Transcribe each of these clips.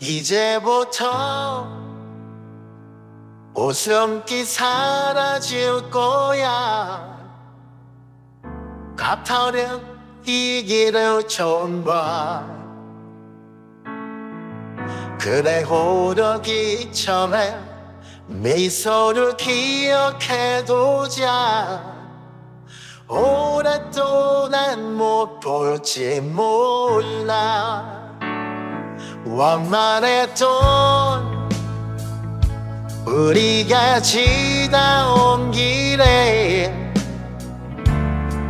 이제부터 웃음기 사라질 거야. 가파른 이 길을 처음 봐. 그래 오르기 전에 미소를 기억해두자. 오랫동안 못 볼지 몰라 원만했던 우리가 지나온 길에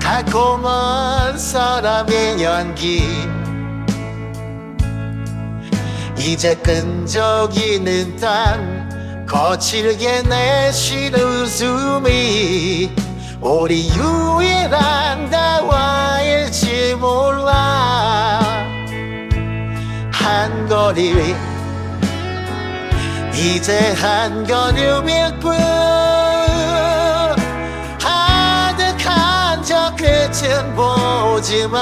달콤한 사람의 연기. 이제 끈적이는 땀 거칠게 내쉬는 웃음이 우리 유일한 대화일지 몰라. 한 거리 이제 한 걸음일 뿐 아득한 저 끝은 보지마.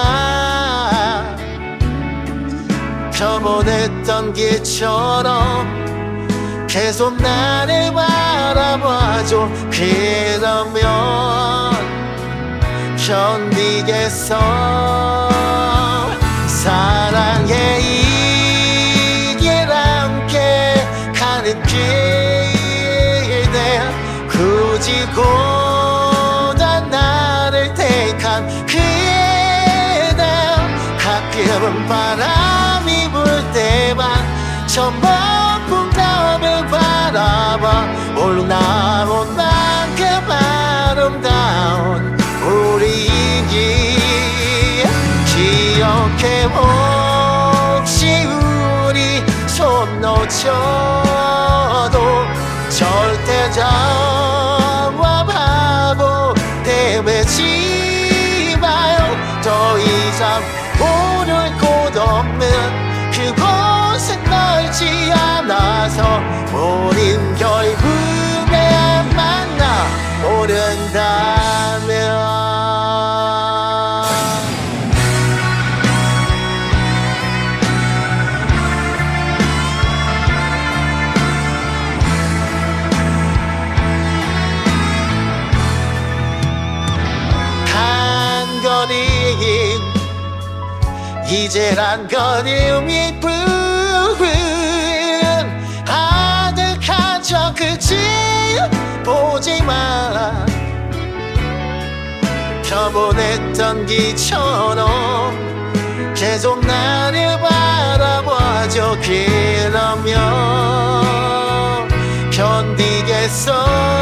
평온했던 길처럼 계속 나를 바라봐줘. 그러면 견디겠어. 사랑 고단 나를 택한 그대 가끔은 바람이 불 때만 저먼 풍경을 바라봐. 올라온 만큼 아름다운 우리 길 기억해 혹시 우리 손 놓쳐 더 이상 오를 곳 없는 그곳은 넓지 않아서 우린 결 이제란 걸음이 부은 아득한 저 끝을 보지마 평온했던 길처럼 계속 나를 바라봐줘. 그러면 견디겠어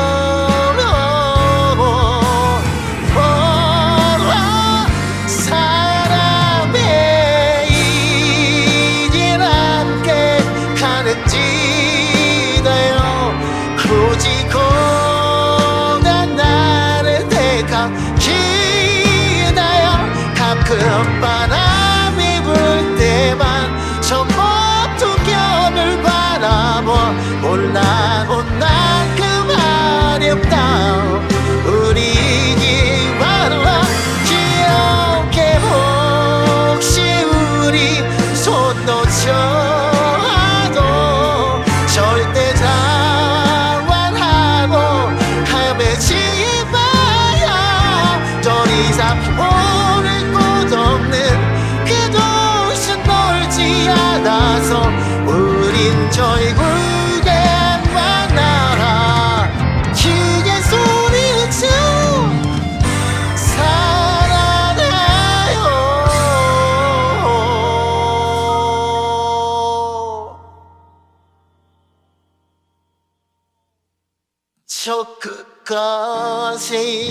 가 저 끝까지